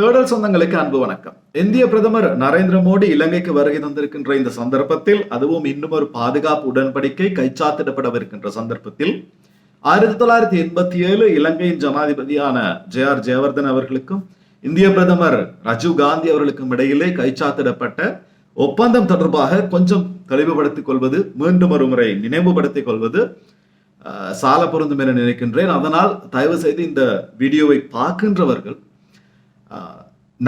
தேடல் சொந்தங்களுக்கு அன்பு வணக்கம். இந்திய பிரதமர் நரேந்திர மோடி இலங்கைக்கு வருகை தந்திருக்கின்ற இந்த சந்தர்ப்பத்தில் அதுவும் இன்னும் ஒரு பாதுகாப்பு உடன்படிக்கை கைச்சாத்திடப்படவிருக்கின்ற சந்தர்ப்பத்தில் ஆயிரத்தி தொள்ளாயிரத்தி எண்பத்தி ஏழு இலங்கையின் ஜனாதிபதியான ஜே ஆர் ஜெயவர்தன் அவர்களுக்கும் இந்திய பிரதமர் ராஜீவ் காந்தி அவர்களுக்கும் இடையிலே கைச்சாத்திடப்பட்ட ஒப்பந்தம் தொடர்பாக கொஞ்சம் தெளிவுபடுத்திக் கொள்வது மீண்டும் ஒரு முறை நினைவுபடுத்திக் கொள்வது சால பொருந்தும் என நினைக்கின்றேன். அதனால் தயவு செய்து இந்த வீடியோவை பார்க்கின்றவர்கள்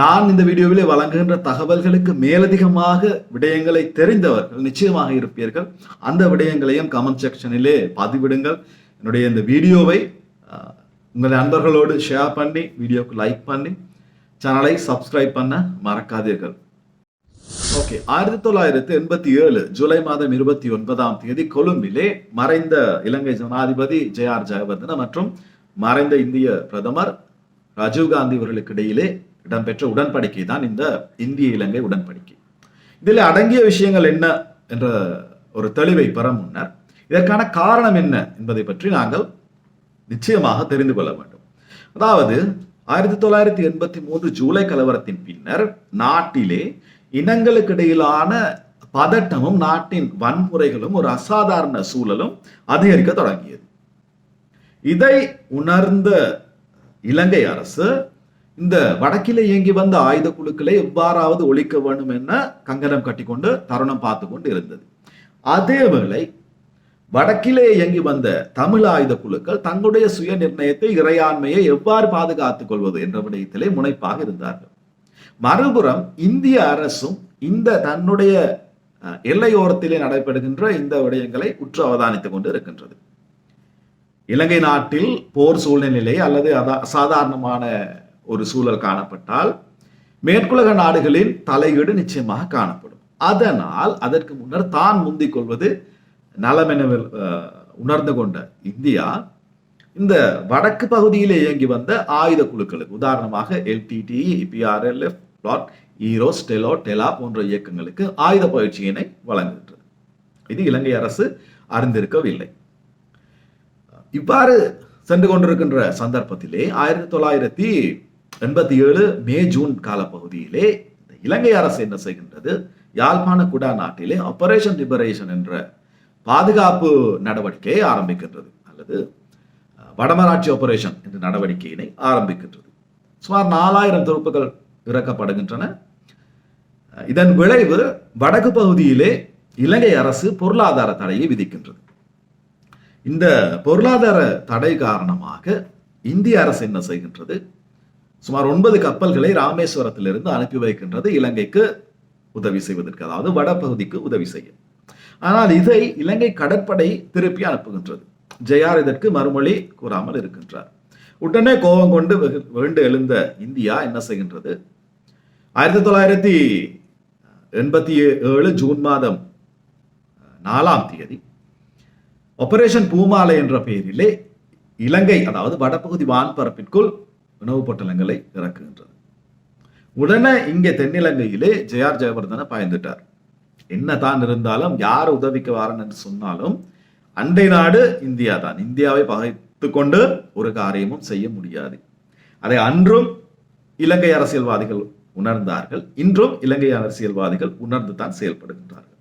நான் இந்த வீடியோவிலே வழங்குகின்ற தகவல்களுக்கு மேலதிகமாக விடயங்களை தெரிந்தவர்கள் நிச்சயமாக இருப்பீர்கள். அந்த விடயங்களையும் கமெண்ட் செக்ஷனிலே பதிவிடுங்கள். என்னுடைய இந்த வீடியோவை உங்கள் நண்பர்களோடு ஷேர் பண்ணி வீடியோவுக்கு லைக் பண்ணி சேனலை சப்ஸ்கிரைப் பண்ண மறக்காதீர்கள். ஓகே ஆயிரத்தி தொள்ளாயிரத்தி எண்பத்தி ஏழு ஜூலை மாதம் இருபத்தி ஒன்பதாம் தேதி கொழும்பிலே மறைந்த இலங்கை ஜனாதிபதி ஜே ஆர் ஜெயவர்தன மற்றும் மறைந்த இந்திய பிரதமர் ராஜீவ்காந்தி அவர்களுக்கு இடையிலே இடம்பெற்ற உடன்படிக்கை தான் இந்த இந்திய இலங்கை உடன்படிக்கை. இதில் அடங்கிய விஷயங்கள் என்ன என்ற ஒரு தெளிவை பெற முன்னர் இதற்கான காரணம் என்ன என்பதை பற்றி நாங்கள் நிச்சயமாக தெரிந்து கொள்ள வேண்டும். அதாவது ஆயிரத்தி தொள்ளாயிரத்தி எண்பத்தி மூன்று ஜூலை கலவரத்தின் பின்னர் நாட்டிலே இனங்களுக்கு இடையிலான பதட்டமும் நாட்டின் வன்முறைகளும் ஒரு அசாதாரண சூழலும் அதிகரிக்க தொடங்கியது. இதை உணர்ந்த இலங்கை அரசு இந்த வடக்கிலே இயங்கி வந்த ஆயுத குழுக்களை எவ்வாறாவது ஒழிக்க வேண்டும் என கங்கணம் கட்டிக்கொண்டு தருணம் பார்த்து கொண்டு இருந்தது அதேவேளை வடக்கிலே இயங்கி வந்த தமிழ் ஆயுத குழுக்கள் தங்களுடைய சுய நிர்ணயத்தை இறையாண்மையை எவ்வாறு பாதுகாத்துக் கொள்வது என்ற விடயத்திலே முனைப்பாக இருந்தார்கள். மறுபுறம் இந்திய அரசும் இந்த தன்னுடைய எல்லையோரத்திலே நடைபெறுகின்ற இந்த விடயங்களை உற்று அவதானித்துக் கொண்டு இருக்கின்றது. இலங்கை நாட்டில் போர் சூழ்நிலை அல்லது அதா அசாதாரணமான ஒரு சூழல் காணப்பட்டால் மேற்குலக நாடுகளின் தலையீடு நிச்சயமாக காணப்படும். அதனால் அதற்கு முன்னர் தான் முந்திக் கொள்வது நலமென உணர்ந்து கொண்ட இந்தியா இந்த வடக்கு பகுதியிலே இயங்கி வந்த ஆயுத குழுக்களுக்கு உதாரணமாக எல்டிடி பிஆர்எல்எஃப் பிளாட் ஈரோ ஸ்டெலோ டெலா போன்ற இயக்கங்களுக்கு ஆயுத பயிற்சியினை வழங்குகின்றது. இது இலங்கை அரசு அறிந்திருக்கவில்லை. இவ்வாறு சென்று கொண்டிருக்கின்ற சந்தர்ப்பத்திலே ஆயிரத்தி தொள்ளாயிரத்தி எண்பத்தி ஏழு மே ஜூன் காலப்பகுதியிலே இலங்கை அரசு என்ன செய்கின்றது? யாழ்ப்பாண குடா நாட்டிலே ஆபரேஷன் லிபரேஷன் என்ற பாதுகாப்பு நடவடிக்கையை ஆரம்பிக்கின்றது. அல்லது வடமராட்சி ஆபரேஷன் என்ற நடவடிக்கையினை ஆரம்பிக்கின்றது. சுமார் நாலாயிரம் துருப்புகள் இறக்கப்படுகின்றன. இதன் விளைவு வடக்கு பகுதியிலே இலங்கை அரசு பொருளாதார தடையை விதிக்கின்றது. இந்த பொருளாதார தடை காரணமாக இந்திய அரசு என்ன செய்கின்றது? சுமார் ஒன்பது கப்பல்களை ராமேஸ்வரத்திலிருந்து அனுப்பி வைக்கின்றது இலங்கைக்கு உதவி செய்வதற்கு அதாவது வடபகுதிக்கு உதவி செய்ய. ஆனால் இதை இலங்கை கடற்படை திருப்பி அனுப்புகின்றது. ஜெயார் இதற்கு மறுமொழி கூறாமல் இருக்கின்றார். உடனே கோபம் கொண்டு வெகு- எழுந்த இந்தியா என்ன செய்கின்றது? ஆயிரத்தி தொள்ளாயிரத்தி எண்பத்தி ஏழு ஜூன் மாதம் நாலாம் தேதி ஆபரேஷன் பூமாலை என்ற பெயரிலே இலங்கை அதாவது வடபகுதி வான்பரப்பிற்குள் உணவுப் பொட்டலங்களை இறக்குகின்றது. உடனே இங்கே தென்னிலங்கையிலே ஜெயார் ஜெயவர்தன பாய்ந்துட்டார். என்னதான் இருந்தாலும் யார் உதவிக்கு வாரன் என்று சொன்னாலும் அண்டை நாடு இந்தியா தான். இந்தியாவை பகைத்து கொண்டு ஒரு காரியமும் செய்ய முடியாது. அதை அன்றும் இலங்கை அரசியல்வாதிகள் உணர்ந்தார்கள். இன்றும் இலங்கை அரசியல்வாதிகள் உணர்ந்து தான் செயல்படுகின்றார்கள்.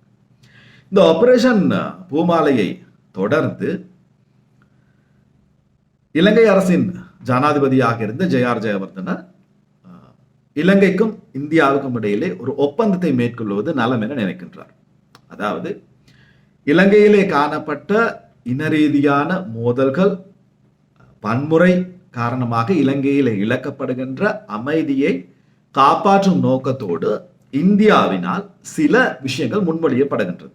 இந்த ஆபரேஷன் பூமாலையை தொடர்ந்து இலங்கை அரசின் ஜனாதிபதியாக இருந்த ஜெயார் ஜெயவர்தன இலங்கைக்கும் இந்தியாவுக்கும் இடையிலே ஒரு ஒப்பந்தத்தை மேற்கொள்வது நலம் என நினைக்கின்றார். அதாவது இலங்கையிலே காணப்பட்ட இனரீதியான மோதல்கள் வன்முறை காரணமாக இலங்கையிலே இழக்கப்படுகின்ற அமைதியை காப்பாற்றும் நோக்கத்தோடு இந்தியாவினால் சில விஷயங்கள் முன்மொழியப்படுகின்றது.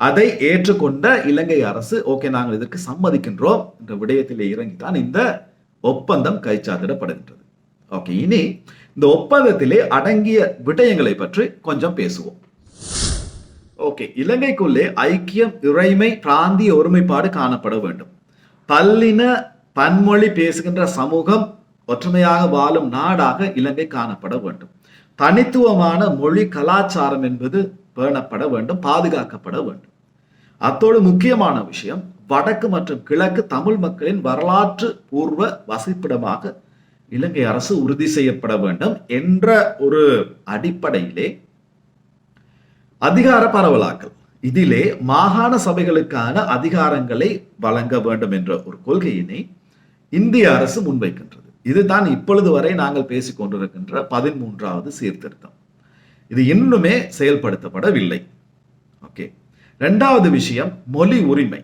அதை ஏற்றுக்கொண்ட இலங்கை அரசு ஓகே நாங்கள் இதற்கு சம்மதிக்கின்றோம் என்ற விடயத்திலே இறங்கித்தான் இந்த ஒப்பந்தம் கைச்சாத்திடப்படுகின்றது. ஓகே இனி இந்த ஒப்பந்தத்திலே அடங்கிய விடயங்களை பற்றி கொஞ்சம் பேசுவோம். ஓகே இலங்கைக்குள்ளே ஐக்கியம் இறைமை பிராந்திய ஒருமைப்பாடு காணப்பட வேண்டும். பல்லின பன்மொழி பேசுகின்ற சமூகம் ஒற்றுமையாக வாழும் நாடாக இலங்கை காணப்பட வேண்டும். தனித்துவமான மொழி கலாச்சாரம் என்பது பேணப்பட வேண்டும் பாதுகாக்கப்பட வேண்டும். அத்தோடு முக்கியமான விஷயம் வடக்கு மற்றும் கிழக்கு தமிழ் மக்களின் வரலாற்று பூர்வ வசிப்பிடமாக இலங்கை அரசு உறுதி செய்யப்பட வேண்டும் என்ற ஒரு அடிப்படையிலே அதிகார பரவலாக்கல். இதிலே மாகாண சபைகளுக்கான அதிகாரங்களை வழங்க வேண்டும் என்ற ஒரு கொள்கையினை இந்திய அரசு முன்வைக்கின்றது. இதுதான் இப்பொழுது வரை நாங்கள் பேசிக் கொண்டிருக்கின்ற பதிமூன்றாவது சீர்திருத்தம். இது இன்னுமே செயல்படுத்தப்படவில்லை. ஓகே ரெண்டாவது விஷயம் மொழி உரிமை.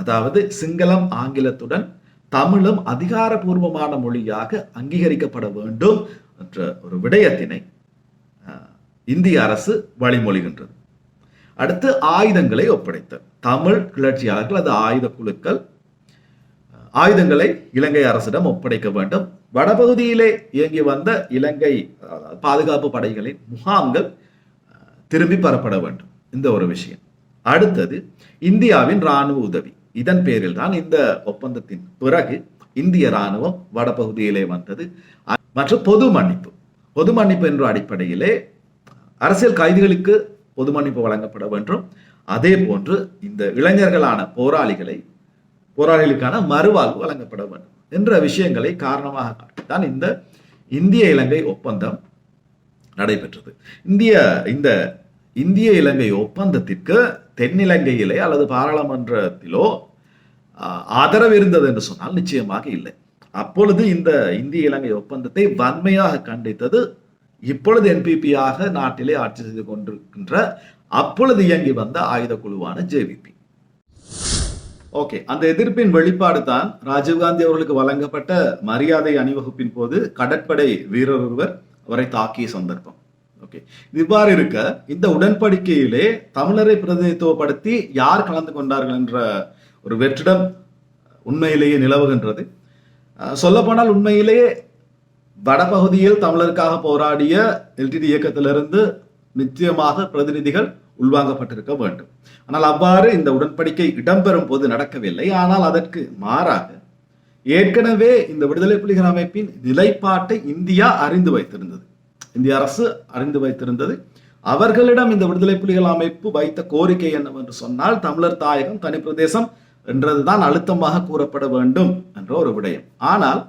அதாவது சிங்களம் ஆங்கிலத்துடன் தமிழும் அதிகாரபூர்வமான மொழியாக அங்கீகரிக்கப்பட வேண்டும் என்ற ஒரு விடயத்தினை இந்திய அரசு வழிமொழிகின்றது. அடுத்து ஆயுதங்களை ஒப்படைத்தல். தமிழ் கிளர்ச்சியாளர்கள் அது ஆயுத குழுக்கள் ஆயுதங்களை இலங்கை அரசிடம் ஒப்படைக்க வேண்டும். வடபகுதியிலே இயங்கி வந்த இலங்கை பாதுகாப்பு படைகளின் முகாம்கள் திரும்பி பெறப்பட வேண்டும். இந்த ஒரு விஷயம். அடுத்தது இந்தியாவின் ராணுவ உதவி. இதன் பேரில் தான் இந்த ஒப்பந்தத்தின் பிறகு இந்திய ராணுவம் வடபகுதியிலே வந்தது. மற்றும் பொது மன்னிப்பு. பொது மன்னிப்பு என்ற அடிப்படையிலே அரசியல் கைதிகளுக்கு பொது மன்னிப்பு வழங்கப்பட வேண்டும். அதே போன்று இந்த இளைஞர்களான போராளிகளை போராளிகளுக்கான மறுவாழ்வு வழங்கப்பட வேண்டும். என்ற விஷயங்களை காரணமாக காட்டித்தான் இந்த இந்திய இலங்கை ஒப்பந்தம் நடைபெற்றது. இந்திய இந்த இந்திய இலங்கை ஒப்பந்தத்திற்கு தென்னிலங்கையிலே அல்லது பாராளுமன்றத்திலோ ஆதரவு இருந்தது என்று சொன்னால் நிச்சயமாக இல்லை. அப்பொழுது இந்த இந்திய இலங்கை ஒப்பந்தத்தை வன்மையாக கண்டித்தது இப்பொழுது என்பிபியாக நாட்டிலே ஆட்சி செய்து கொண்டிருக்கின்ற அப்பொழுது இயங்கி வந்த ஆயுத குழுவான ஜேவிபி ஓகே. அந்த எதிர்ப்பின் வெளிப்பாடு தான் ராஜீவ்காந்தி அவர்களுக்கு வழங்கப்பட்ட மரியாதை அணிவகுப்பின் போது கடற்படை வீரர் ஒருவர் அவரை தாக்கிய சந்தர்ப்பம். ஓகே. இவ்வாறு இருக்க இந்த உடன்படிக்கையிலே தமிழரை பிரதிநிதித்துவப்படுத்தி யார் கலந்து கொண்டார்கள் என்ற ஒரு வெற்றிடம் உண்மையிலேயே நிலவுகின்றது. சொல்லப்போனால் உண்மையிலேயே வடபகுதியில் தமிழருக்காக போராடிய எல்டிடி இயக்கத்திலிருந்து நிச்சயமாக பிரதிநிதிகள் உள்வாங்கப்பட்டிருக்க வேண்டும். ஆனால் அவ்வாறு இந்த உடன்படிக்கை இடம்பெறும் போது நடக்கவில்லை. ஆனால் அதற்கு மாறாக ஏற்கனவே இந்த விடுதலை புலிகள் அமைப்பின் நிலைப்பாட்டை இந்தியா அறிந்து வைத்திருந்தது. இந்திய அரசு அறிந்து வைத்திருந்தது. அவர்களிடம் இந்த விடுதலை புலிகள் அமைப்பு வைத்த கோரிக்கை என்னவென்று சொன்னால் தமிழர் தாயகம் தனி பிரதேசம் என்றதுதான் அழுத்தமாக கூறப்பட வேண்டும் என்ற ஒரு விடயம். ஆனால்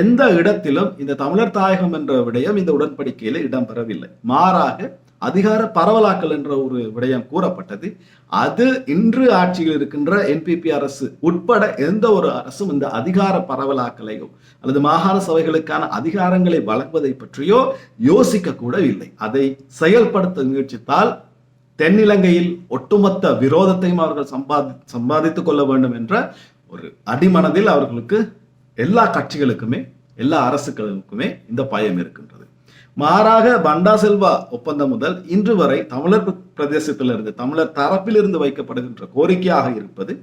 எந்த இடத்திலும் இந்த தமிழர் தாயகம் என்ற விடயம் இந்த உடன்படிக்கையில் இடம்பெறவில்லை. மாறாக அதிகார பரவலாக்கல் என்ற ஒரு விடயம் கூறப்பட்டது. அது இன்று ஆட்சியில் இருக்கின்ற என்பிபி அரசு உட்பட எந்த ஒரு அரசும் இந்த அதிகார பரவலாக்கலையோ அல்லது மாகாண சபைகளுக்கான அதிகாரங்களை வழங்குவதை பற்றியோ யோசிக்க கூட இல்லை அதை செயல்படுத்த முயற்சித்தால் தென்னிலங்கையில் ஒட்டுமொத்த விரோதத்தையும் அவர்கள் சம்பாதி சம்பாதித்துக் கொள்ள வேண்டும் என்ற ஒரு அடிமனதில் அவர்களுக்கு எல்லா கட்சிகளுக்குமே எல்லா அரசுகளுக்குமே இந்த பயம் இருக்கின்றது. மாறாக பண்டா செல்வா ஒப்பந்தம் முதல் இன்று வரை தமிழர் பிரதேசத்திலிருந்து தமிழர் தரப்பிலிருந்து வைக்கப்படுகின்ற கோரிக்கையாக இருப்பது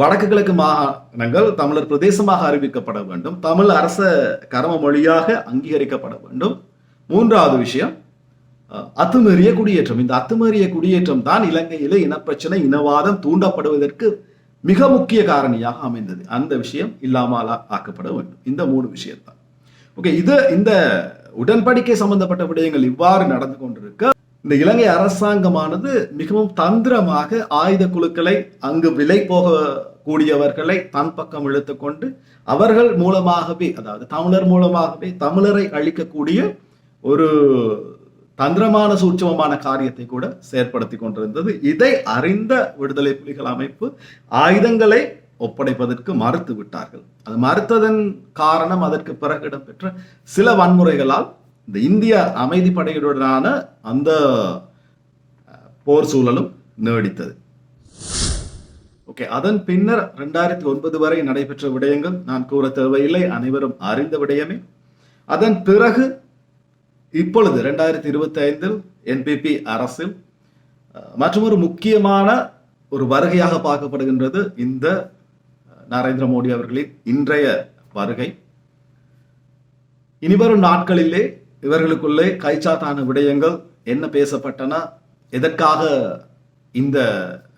வடக்கு கிழக்கு மாகாணங்கள் தமிழர் பிரதேசமாக அறிவிக்கப்பட வேண்டும் தமிழ் அரச கர்ம மொழியாக அங்கீகரிக்கப்பட வேண்டும். மூன்றாவது விஷயம் அத்துமீறிய குடியேற்றம். இந்த அத்துமீறிய குடியேற்றம் தான் இலங்கையிலே இனப்பிரச்சனை இனவாதம் தூண்டப்படுவதற்கு மிக முக்கிய காரணியாக அமைந்தது. அந்த விஷயம் இல்லாமல் ஆக்கப்பட வேண்டும். இந்த மூணு விஷயம்தான். ஓகே இது இந்த உடன்படிக்கை சம்பந்தப்பட்ட விடயங்கள் இவ்வாறு நடந்து கொண்டிருக்க இந்த இலங்கை அரசாங்கமானது மிகவும் தந்திரமாக ஆயுத குழுக்களை அங்கு விலை போக கூடியவர்களை தன் பக்கம் இழுத்துக்கொண்டு அவர்கள் மூலமாகவே அதாவது தமிழர் மூலமாகவே தமிழரை அழிக்கக்கூடிய ஒரு தந்திரமான சூட்சமமான காரியத்தை கூட செயற்படுத்தி கொண்டிருந்தது. இதை அறிந்த விடுதலை புலிகள் அமைப்பு ஆயுதங்களை ஒப்படைப்பதற்கு மறுத்து விட்டார்கள். அது மறுத்ததன் காரணம் அதற்கு பிறகு இடம்பெற்ற சில வன்முறைகளால் இந்த இந்திய அமைதி படையுடனான அந்த போர் சூழலும் நீடித்தது. ஓகே அதன் பின்னர் ரெண்டாயிரத்தி ஒன்பது வரை நடைபெற்ற விடயங்கள் நான் கூற தேவையில்லை. அனைவரும் அறிந்த விடயமே. அதன் பிறகு இப்பொழுது ரெண்டாயிரத்தி இருபத்தி ஐந்தில் என்பிபி அரசில் மற்றும் மற்றொரு முக்கியமான ஒரு வருகையாக பார்க்கப்படுகின்றது இந்த நரேந்திர மோடி அவர்களின் இன்றைய வருகை. இனிவரும் நாட்களிலே இவர்களுக்குள்ளே கைச்சாத்தான விடயங்கள் என்ன பேசப்பட்டன எதற்காக இந்த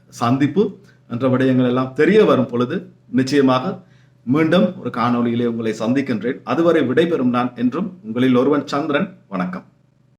சந்திப்பு என்ற விடயங்கள் எல்லாம் தெரிய வரும் பொழுது நிச்சயமாக மீண்டும் ஒரு காணொலியிலே உங்களை சந்திக்கின்றேன். அதுவரை விடைபெறும் நான் என்றும் உங்களில் ஒருவன் சந்திரன். வணக்கம்.